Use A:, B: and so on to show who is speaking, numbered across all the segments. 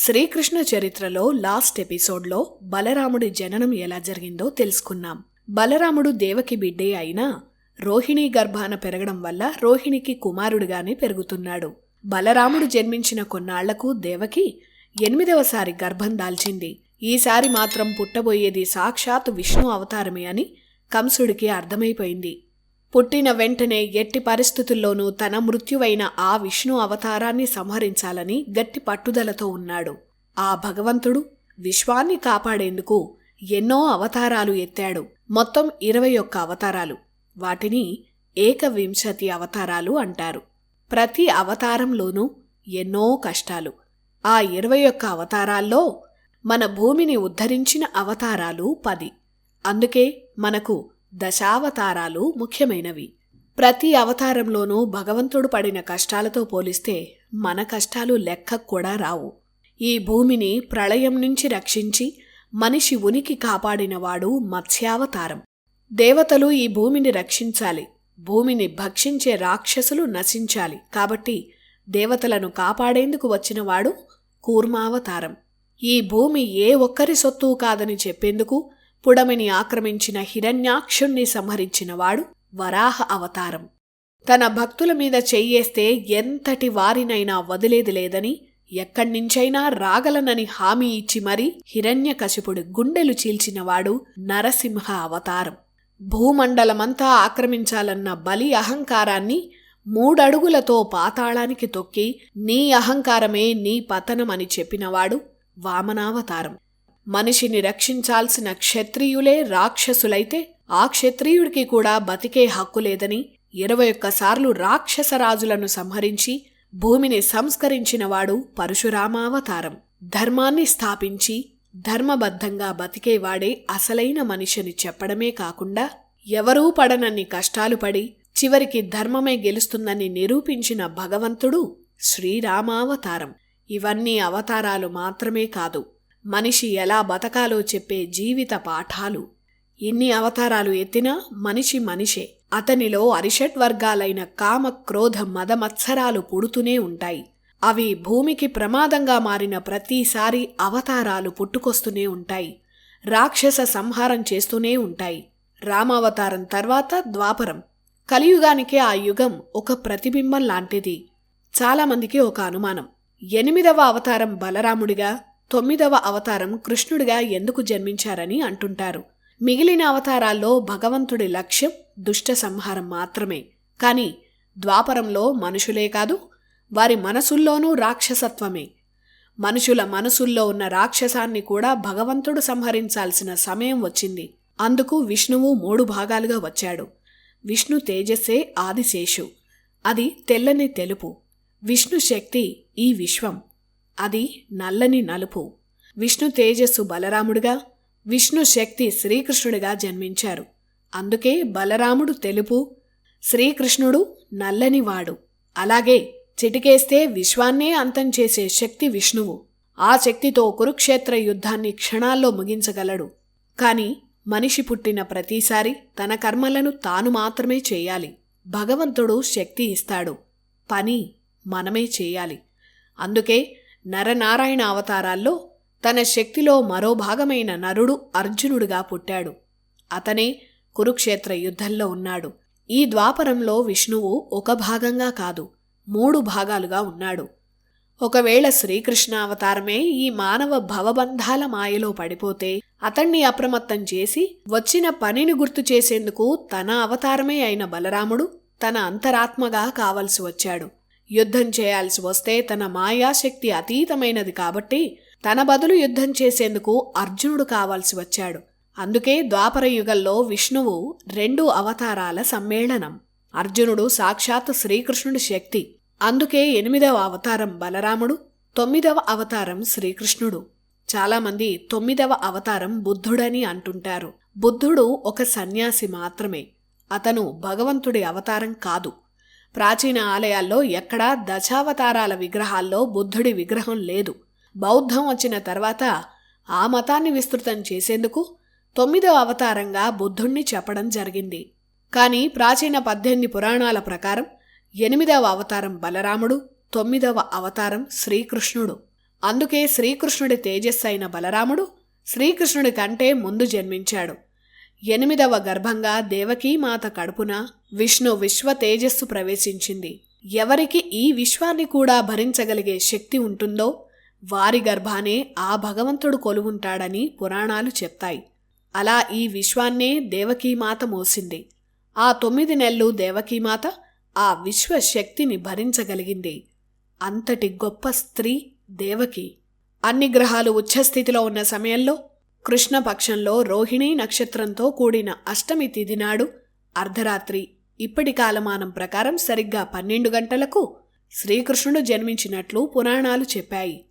A: శ్రీకృష్ణ చరిత్రలో లాస్ట్ ఎపిసోడ్లో బలరాముడి జననం ఎలా జరిగిందో తెలుసుకున్నాం. బలరాముడు దేవకి బిడ్డే అయినా రోహిణి గర్భాన పెరగడం వల్ల రోహిణికి కుమారుడిగానే పెరుగుతున్నాడు. బలరాముడు జన్మించిన కొన్నాళ్ళకు దేవకి ఎనిమిదవసారి గర్భం దాల్చింది. ఈసారి మాత్రం పుట్టబోయేది సాక్షాత్ విష్ణు అవతారమే అని కంసుడికి అర్థమైపోయింది. పుట్టిన వెంటనే ఎట్టి పరిస్థితుల్లోనూ తన మృత్యువైన ఆ విష్ణు అవతారాన్ని సంహరించాలని గట్టి పట్టుదలతో ఉన్నాడు. ఆ భగవంతుడు విశ్వాన్ని కాపాడేందుకు ఎన్నో అవతారాలు ఎత్తాడు. మొత్తం ఇరవై ఒక్క అవతారాలు. వాటిని ఏకవింశతి అవతారాలు అంటారు. ప్రతి అవతారంలోనూ ఎన్నో కష్టాలు. ఆ ఇరవై ఒక్క అవతారాల్లో మన భూమిని ఉద్ధరించిన అవతారాలు పది. అందుకే మనకు దశావతారాలు ముఖ్యమైనవి. ప్రతి అవతారంలోనూ భగవంతుడు పడిన కష్టాలతో పోలిస్తే మన కష్టాలు లెక్క కూడా రావు. ఈ భూమిని ప్రళయం నుంచి రక్షించి మనిషి ఉనికి కాపాడినవాడు మత్స్యావతారం. దేవతలు ఈ భూమిని రక్షించాలి. భూమిని భక్షించే రాక్షసులు నశించాలి. కాబట్టి దేవతలను కాపాడేందుకు వచ్చినవాడు కూర్మావతారం. ఈ భూమి ఏ ఒక్కరి సొత్తు కాదని చెప్పేందుకు పుడమిని ఆక్రమించిన హిరణ్యాక్షుణ్ణి సంహరించినవాడు వరాహ అవతారం. తన భక్తుల మీద చెయ్యేస్తే ఎంతటి వారినైనా వదిలేది లేదని ఎక్కడ్నించైనా రాగలనని హామీ ఇచ్చి మరీ హిరణ్యకశిపుడు గుండెలు చీల్చినవాడు నరసింహ అవతారం. భూమండలమంతా ఆక్రమించాలన్న బలి అహంకారాన్ని మూడడుగులతో పాతాళానికి తొక్కి నీ అహంకారమే నీ పతనమని చెప్పినవాడు వామనావతారం. మనిషిని రక్షించాల్సిన క్షత్రియులే రాక్షసులైతే ఆ క్షత్రియుడికి కూడా బతికే హక్కు లేదని ఇరవై ఒక్కసార్లు రాక్షసరాజులను సంహరించి భూమిని సంస్కరించినవాడు పరశురామావతారం. ధర్మాన్ని స్థాపించి ధర్మబద్ధంగా బతికేవాడే అసలైన మనిషిని చెప్పడమే కాకుండా ఎవరూ పడనన్ని కష్టాలు పడి చివరికి ధర్మమే గెలుస్తుందని నిరూపించిన భగవంతుడు శ్రీరామావతారం. ఇవన్నీ అవతారాలు మాత్రమే కాదు. మనిషి ఎలా బతకాలో చెప్పే జీవిత పాఠాలు. ఇన్ని అవతారాలు ఎత్తినా మనిషి మనిషే. అతనిలో అరిషట్ వర్గాలైన కామ క్రోధ మదమత్సరాలు పుడుతూనే ఉంటాయి. అవి భూమికి ప్రమాదంగా మారిన ప్రతిసారి అవతారాలు పుట్టుకొస్తూనే ఉంటాయి. రాక్షస సంహారం చేస్తూనే ఉంటాయి. రామావతారం తర్వాత ద్వాపరం. కలియుగానికి ఆ యుగం ఒక ప్రతిబింబం లాంటిది. చాలామందికి ఒక అనుమానం. ఎనిమిదవ అవతారం బలరాముడిగా తొమ్మిదవ అవతారం కృష్ణుడిగా ఎందుకు జన్మించారని అంటుంటారు. మిగిలిన అవతారాల్లో భగవంతుడి లక్ష్యం దుష్ట సంహారం మాత్రమే. కాని ద్వాపరంలో మనుషులే కాదు వారి మనసుల్లోనూ రాక్షసత్వమే. మనుషుల మనసుల్లో ఉన్న రాక్షసాన్ని కూడా భగవంతుడు సంహరించాల్సిన సమయం వచ్చింది. అందుకు విష్ణువు మూడు భాగాలుగా వచ్చాడు. విష్ణు తేజస్సే ఆదిశేషు. అది తెల్లని తెలుపు. విష్ణు శక్తి ఈ విశ్వం. అది నల్లని నలుపు. విష్ణు తేజస్సు బలరాముడిగా విష్ణు శక్తి శ్రీకృష్ణుడిగా జన్మించారు. అందుకే బలరాముడు తెలుపు శ్రీకృష్ణుడు నల్లనివాడు అలాగే చిటికేస్తే విశ్వాన్నే అంతం చేసే శక్తి విష్ణువు. ఆ శక్తితో కురుక్షేత్ర యుద్ధాన్ని క్షణాల్లో ముగించగలడు. కాని మనిషి పుట్టిన ప్రతిసారి తన కర్మలను తాను మాత్రమే చేయాలి. భగవంతుడు శక్తి ఇస్తాడు. పని మనమే చేయాలి. అందుకే నరనారాయణ అవతారాల్లో తన శక్తిలో మరో భాగమైన నరుడు అర్జునుడిగా పుట్టాడు. అతనే కురుక్షేత్ర యుద్ధంలో ఉన్నాడు. ఈ ద్వాపరంలో విష్ణువు ఒక భాగంగా కాదు మూడు భాగాలుగా ఉన్నాడు. ఒకవేళ శ్రీకృష్ణ అవతారమే ఈ మానవ భవబంధాల మాయలో పడిపోతే అతణ్ణి అప్రమత్తం చేసి వచ్చిన పనిని గుర్తు చేసేందుకు తన అవతారమే అయిన బలరాముడు తన అంతరాత్మగా కావలసి వచ్చాడు. యుద్ధం చేయాల్సి వస్తే తన మాయాశక్తి అతీతమైనది కాబట్టి తన బదులు యుద్ధం చేసేందుకు అర్జునుడు కావాల్సి వచ్చాడు. అందుకే ద్వాపర యుగంలో విష్ణువు రెండు అవతారాల సమ్మేళనం. అర్జునుడు సాక్షాత్ శ్రీకృష్ణుడి శక్తి. అందుకే ఎనిమిదవ అవతారం బలరాముడు తొమ్మిదవ అవతారం శ్రీకృష్ణుడు. చాలామంది తొమ్మిదవ అవతారం బుద్ధుడని అంటుంటారు. బుద్ధుడు ఒక సన్యాసి మాత్రమే. అతను భగవంతుడి అవతారం కాదు. ప్రాచీన ఆలయాల్లో ఎక్కడా దశావతారాల విగ్రహాల్లో బుద్ధుడి విగ్రహం లేదు. బౌద్ధం వచ్చిన తర్వాత ఆ మతాన్ని విస్తృతం చేసేందుకు తొమ్మిదవ అవతారంగా బుద్ధుణ్ణి చెప్పడం జరిగింది. కానీ ప్రాచీన పద్దెనిమిది పురాణాల ప్రకారం ఎనిమిదవ అవతారం బలరాముడు తొమ్మిదవ అవతారం శ్రీకృష్ణుడు. అందుకే శ్రీకృష్ణుడి తేజస్సు అయిన బలరాముడు శ్రీకృష్ణుడి కంటే ముందు జన్మించాడు. ఎనిమిదవ గర్భంగా దేవకీమాత కడుపున విష్ణు విశ్వ తేజస్సు ప్రవేశించింది. ఎవరికి ఈ విశ్వాన్ని కూడా భరించగలిగే శక్తి ఉంటుందో వారి గర్భానే ఆ భగవంతుడు కొలువుంటాడని పురాణాలు చెప్తాయి. అలా ఈ విశ్వాన్నే దేవకీమాత మోసింది. ఆ తొమ్మిది నెలలు దేవకీమాత ఆ విశ్వశక్తిని భరించగలిగింది. అంతటి గొప్ప స్త్రీ దేవకి. అన్ని గ్రహాలు ఉచ్చస్థితిలో ఉన్న సమయంలో కృష్ణపక్షంలో రోహిణీ నక్షత్రంతో కూడిన అష్టమి తిథి నాడు అర్ధరాత్రి. ఇప్పటి కాలమానం ప్రకారం సరిగ్గా పన్నెండు గంటలకు శ్రీకృష్ణుడు జన్మించినట్లు పురాణాలు చెప్పాయి.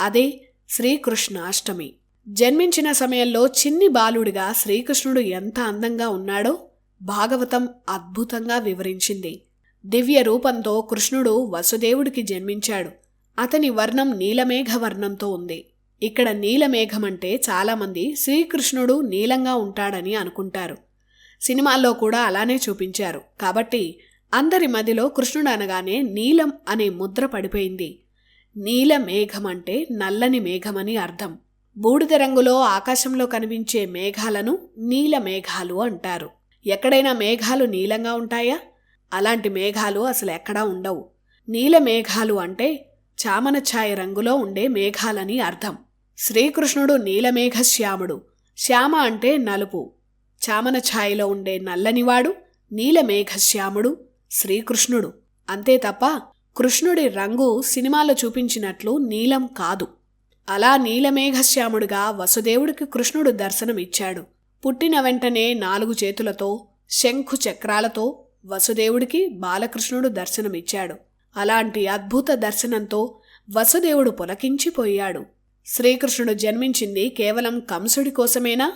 A: అదే శ్రీకృష్ణ అష్టమి. జన్మించిన సమయంలో చిన్ని బాలుడిగా శ్రీకృష్ణుడు ఎంత అందంగా ఉన్నాడో భాగవతం అద్భుతంగా వివరించింది. దివ్య రూపంతో కృష్ణుడు వసుదేవుడికి జన్మించాడు. అతని వర్ణం నీలమేఘ వర్ణంతో ఉంది. ఇక్కడ నీలమేఘమంటే చాలామంది శ్రీకృష్ణుడు నీలంగా ఉంటాడని అనుకుంటారు. సినిమాల్లో కూడా అలానే చూపించారు. కాబట్టి అందరి మదిలో కృష్ణుడు అనగానే నీలం అనే ముద్ర పడిపోయింది. నీల మేఘం అంటే నల్లని మేఘమని అర్థం. బూడిద రంగులో ఆకాశంలో కనిపించే మేఘాలను నీల మేఘాలు అంటారు. ఎక్కడైనా మేఘాలు నీలంగా ఉంటాయా? అలాంటి మేఘాలు అసలు ఎక్కడా ఉండవు. నీల మేఘాలు అంటే చామన ఛాయ రంగులో ఉండే మేఘాలని అర్థం. శ్రీకృష్ణుడు నీలమేఘ శ్యాముడు. శ్యామ అంటే నలుపు. చామన ఛాయలో ఉండే నల్లనివాడు నీలమేఘశ్యాముడు శ్రీకృష్ణుడు. అంతే తప్ప కృష్ణుడి రంగు సినిమాలో చూపించినట్లు నీలం కాదు. అలా నీలమేఘశ్యాముడిగా వసుదేవుడికి కృష్ణుడు దర్శనమిచ్చాడు. పుట్టిన వెంటనే నాలుగు చేతులతో శంఖు చక్రాలతో వసుదేవుడికి బాలకృష్ణుడు దర్శనమిచ్చాడు. అలాంటి అద్భుత దర్శనంతో వసుదేవుడు పులకించిపోయాడు. శ్రీకృష్ణుడు జన్మించింది కేవలం కంసుడి కోసమేనా?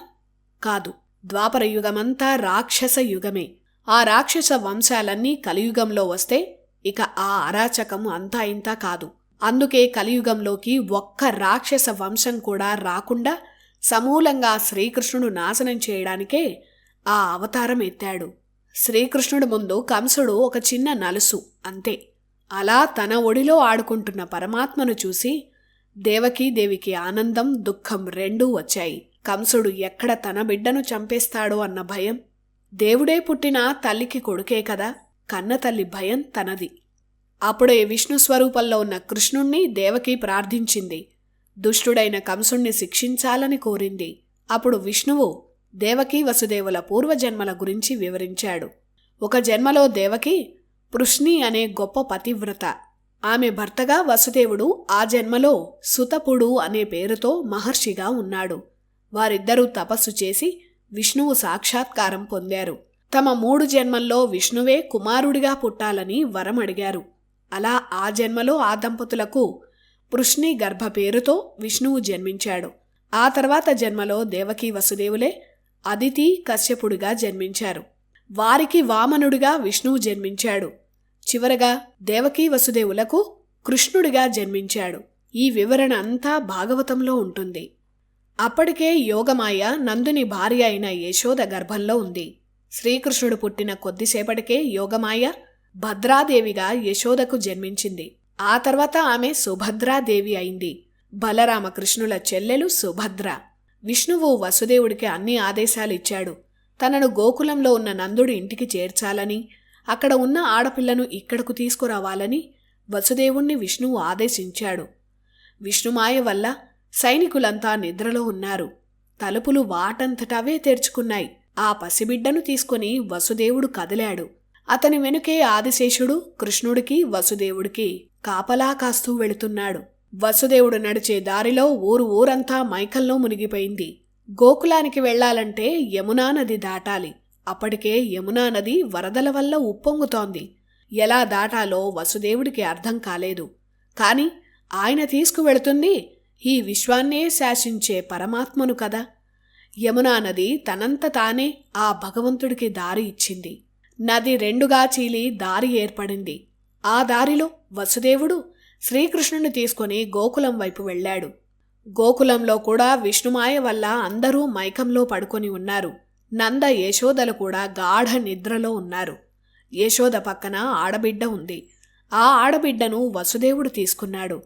A: కాదు ద్వాపర యుగమంతా రాక్షస యుగమే. ఆ రాక్షస వంశాలన్నీ కలియుగంలో వస్తే ఇక ఆ అరాచకం అంతా ఇంతా కాదు. అందుకే కలియుగంలోకి ఒక్క రాక్షస వంశం కూడా రాకుండా సమూలంగా శ్రీకృష్ణుడు నాశనం చేయడానికే ఆ అవతారం ఎత్తాడు. శ్రీకృష్ణుడు ముందు కంసుడు ఒక చిన్న నలుసు అంతే. అలా తన ఒడిలో ఆడుకుంటున్న పరమాత్మను చూసి దేవకీదేవికి ఆనందం దుఃఖం రెండూ వచ్చాయి. కంసుడు ఎక్కడ తన బిడ్డను చంపేస్తాడో అన్న భయం. దేవుడే పుట్టిన తల్లికి కొడుకే కదా కన్న తల్లి భయం తనది. అప్పుడే విష్ణు స్వరూపంలో ఉన్న కృష్ణుణ్ణి దేవకి ప్రార్థించింది. దుష్టుడైన కంసుణ్ణి శిక్షించాలని కోరింది. అప్పుడు విష్ణువు దేవకీ వసుదేవుల పూర్వజన్మల గురించి వివరించాడు. ఒక జన్మలో దేవకి పృష్ణి అనే గొప్ప పతివ్రత. ఆమె భర్తగా వసుదేవుడు ఆ జన్మలో సుతపుడు అనే పేరుతో మహర్షిగా ఉన్నాడు. వారిద్దరూ తపస్సు చేసి విష్ణువు సాక్షాత్కారం పొందారు. తమ మూడు జన్మల్లో విష్ణువే కుమారుడిగా పుట్టాలని వరం అడిగారు అలా ఆ జన్మలో ఆ దంపతులకు పృష్ణి గర్భ పేరుతో విష్ణువు జన్మించాడు. ఆ తర్వాత జన్మలో దేవకీ వసుదేవులే అదితి కశ్యపుడిగా జన్మించారు. వారికి వామనుడిగా విష్ణువు జన్మించాడు. చివరగా దేవకీ వసుదేవులకు కృష్ణుడిగా జన్మించాడు. ఈ వివరణ అంతా భాగవతంలో ఉంటుంది. అప్పటికే యోగమాయ నందుని భార్య అయిన యశోద గర్భంలో ఉంది. శ్రీకృష్ణుడు పుట్టిన కొద్దిసేపటికే యోగమాయ భద్రాదేవిగా యశోదకు జన్మించింది. ఆ తర్వాత ఆమె సుభద్రాదేవి అయింది. బలరామకృష్ణుల చెల్లెలు సుభద్ర. విష్ణువు వసుదేవుడికి అన్ని ఆదేశాలు ఇచ్చాడు. తనను గోకులంలో ఉన్న నందుడి ఇంటికి చేర్చాలని అక్కడ ఉన్న ఆడపిల్లను ఇక్కడకు తీసుకురావాలని వసుదేవుణ్ణి విష్ణువు ఆదేశించాడు. విష్ణుమాయ వల్ల సైనికులంతా నిద్రలో ఉన్నారు. తలుపులు వాటంతటవే తెరుచుకున్నాయి. ఆ పసిబిడ్డను తీసుకుని వసుదేవుడు కదిలాడు. అతని వెనుకే ఆదిశేషుడు కృష్ణుడికి వసుదేవుడికి కాపలా కాస్తూ వెళుతున్నాడు. వసుదేవుడు నడిచే దారిలో ఊరు ఊరంతా మైకల్లో మునిగిపోయింది. గోకులానికి వెళ్ళాలంటే యమునా నది దాటాలి. అప్పటికే యమునా నది వరదల వల్ల ఉప్పొంగుతోంది. ఎలా దాటాలో వసుదేవుడికి అర్థం కాలేదు. కాని ఆయన తీసుకువెళుతుంది ఈ విశ్వాన్నే శాసించే పరమాత్మను కదా. యమునా నది తనంత తానే ఆ భగవంతుడికి దారి ఇచ్చింది. నది రెండుగా చీలి దారి ఏర్పడింది. ఆ దారిలో వసుదేవుడు శ్రీకృష్ణుని తీసుకుని గోకులం వైపు వెళ్ళాడు. గోకులంలో కూడా విష్ణుమాయ వల్ల అందరూ మైకంలో పడుకొని ఉన్నారు. నంద యశోదలు కూడా గాఢ నిద్రలో ఉన్నారు. యశోద పక్కన ఆడబిడ్డ ఉంది. ఆ ఆడబిడ్డను వసుదేవుడు తీసుకున్నాడు.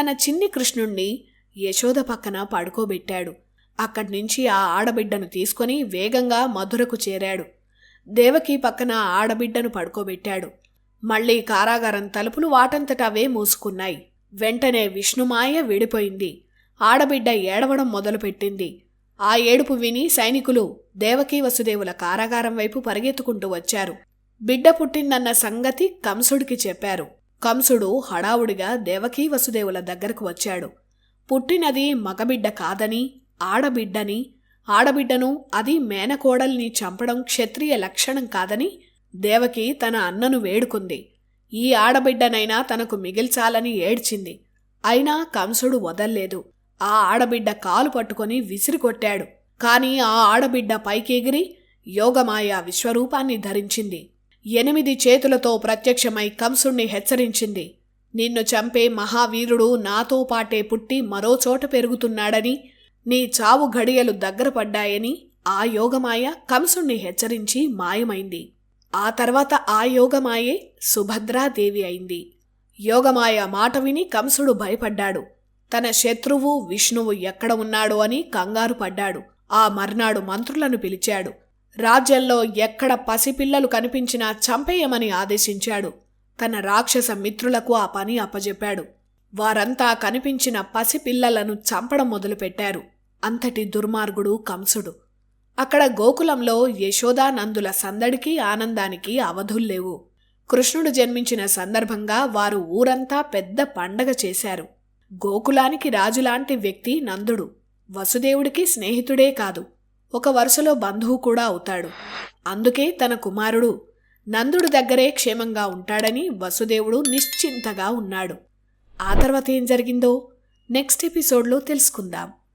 A: తన చిన్ని కృష్ణుణ్ణి యశోద పక్కన పడుకోబెట్టాడు. అక్కడి నుంచి ఆ ఆడబిడ్డను తీసుకొని వేగంగా మధురకు చేరాడు. దేవకి పక్కన ఆడబిడ్డను పడుకోబెట్టాడు. మళ్ళీ కారాగారం తలుపులు వాటంతటవే మూసుకున్నాయి. వెంటనే విష్ణుమాయ విడిపోయింది. ఆడబిడ్డ ఏడవడం మొదలుపెట్టింది. ఆ ఏడుపు విని సైనికులు దేవకీ వసుదేవుల కారాగారం వైపు పరిగెత్తుకుంటూ వచ్చారు. బిడ్డ పుట్టిందన్న సంగతి కంసుడికి చెప్పారు. కంసుడు హడావుడిగా దేవకీ వసుదేవుల దగ్గరకు వచ్చాడు. పుట్టినది మగబిడ్డ కాదని ఆడబిడ్డని ఆడబిడ్డను అది మేనకోడల్ని చంపడం క్షత్రియ లక్షణం కాదని దేవకి తన అన్నను వేడుకుంది. ఈ ఆడబిడ్డనైనా తనకు మిగిల్చాలని ఏడ్చింది. అయినా కంసుడు వదల్లేదు. ఆ ఆడబిడ్డ కాలు పట్టుకొని విసిరికొట్టాడు కాని ఆ ఆడబిడ్డ పైకెగిరి యోగమాయ విశ్వరూపాన్ని ధరించింది. ఎనిమిది చేతులతో ప్రత్యక్షమై కంసుణ్ణి హెచ్చరించింది. నిన్ను చంపే మహావీరుడు నాతో పాటే పుట్టి మరో చోట పెరుగుతున్నాడని నీ చావు ఘడియలు దగ్గర పడ్డాయని ఆ యోగమాయ కంసుణ్ణి హెచ్చరించి మాయమైంది. ఆ తర్వాత ఆ యోగమాయే సుభద్రాదేవి అయింది. యోగమాయ మాట విని కంసుడు భయపడ్డాడు. తన శత్రువు విష్ణువు ఎక్కడ ఉన్నాడు అని కంగారు పడ్డాడు. ఆ మర్నాడు మంత్రులను పిలిచాడు. రాజ్యంలో ఎక్కడ పసిపిల్లలు కనిపించినా చంపేయమని ఆదేశించాడు. తన రాక్షస మిత్రులకు ఆ పని అప్పజెప్పాడు. వారంతా కనిపించిన పసిపిల్లలను చంపడం మొదలుపెట్టారు. అంతటి దుర్మార్గుడు కంసుడు. అక్కడ గోకులంలో యశోదానందుల సందడికి ఆనందానికి అవధుల్లేవు. కృష్ణుడు జన్మించిన సందర్భంగా వారు ఊరంతా పెద్ద పండగ చేశారు. గోకులానికి రాజులాంటి వ్యక్తి నందుడు. వసుదేవుడికి స్నేహితుడే కాదు. ఒక వరుసలో బంధువు కూడా అవుతాడు. అందుకే తన కుమారుడు నందుడు దగ్గరే క్షేమంగా ఉంటాడని వసుదేవుడు నిశ్చింతగా ఉన్నాడు. ఆ తర్వాత ఏం జరిగిందో నెక్స్ట్ ఎపిసోడ్లో తెలుసుకుందాం.